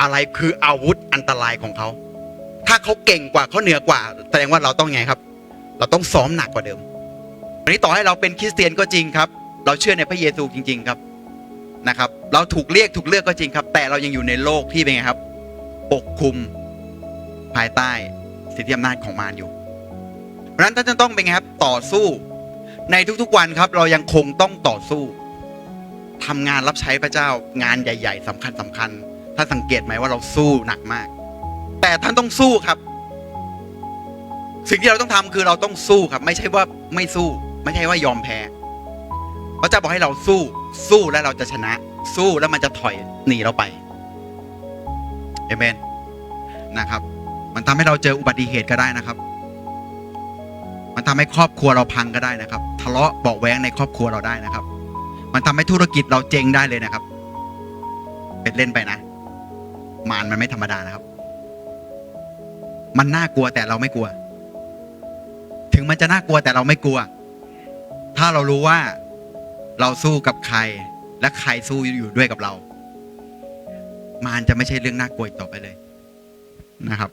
อะไรคืออาวุธอันตรายของเขา ถ้าเขาเก่งกว่าเขาเหนือกว่า แสดงว่าเราต้องไงครับ เราต้องซ้อมหนักกว่าเดิมวันนี้ต่อให้เราเป็นคริสเตียนก็จริงครับ เราเชื่อในพระเยซูจริง ๆครับนะครับ เราถูกเรียกถูกเลือกก็จริงครับ แต่เรายังอยู่ในโลกที่เป็นไงครับ ปกคลุมภายใต้สิทธิอำนาจของมารอยู่เพราะฉะนั้นท่านจะต้องเป็นไงครับต่อสู้ในทุกๆวันครับ เรายังคงต้องต่อสู้ทำงานรับใช้พระเจ้างานใหญ่ ๆสำคัญสำคัญ ท่านสังเกตไหมว่าเราสู้หนักมาก แต่ท่านต้องสู้ครับ สิ่งที่เราต้องทำคือเราต้องสู้ครับ ไม่ใช่ว่าไม่สู้ ไม่ใช่ว่ายอมแพ้พระเจ้าบอกให้เราสู้ สู้แล้วเราจะชนะ สู้แล้วมันจะถอยหนีเราไปเอเมนนะครับ มันทำให้เราเจออุบัติเหตุก็ได้นะครับ มันทำให้ครอบครัวเราพังก็ได้นะครับ ทะเลาะเบาแว้งในครอบครัวเราได้นะครับ มันทำให้ธุรกิจเราเจ๊งได้เลยนะครับ เป็นเล่นไปนะ มารมันไม่ธรรมดานะครับ มันน่ากลัวแต่เราไม่กลัว ถึงมันจะน่ากลัวแต่เราไม่กลัว ถ้าเรารู้ว่าเราสู้กับใคร และใครสู้อยู่ด้วยกับเรา มารจะไม่ใช่เรื่องน่ากลัวอีกต่อไปเลยนะครับ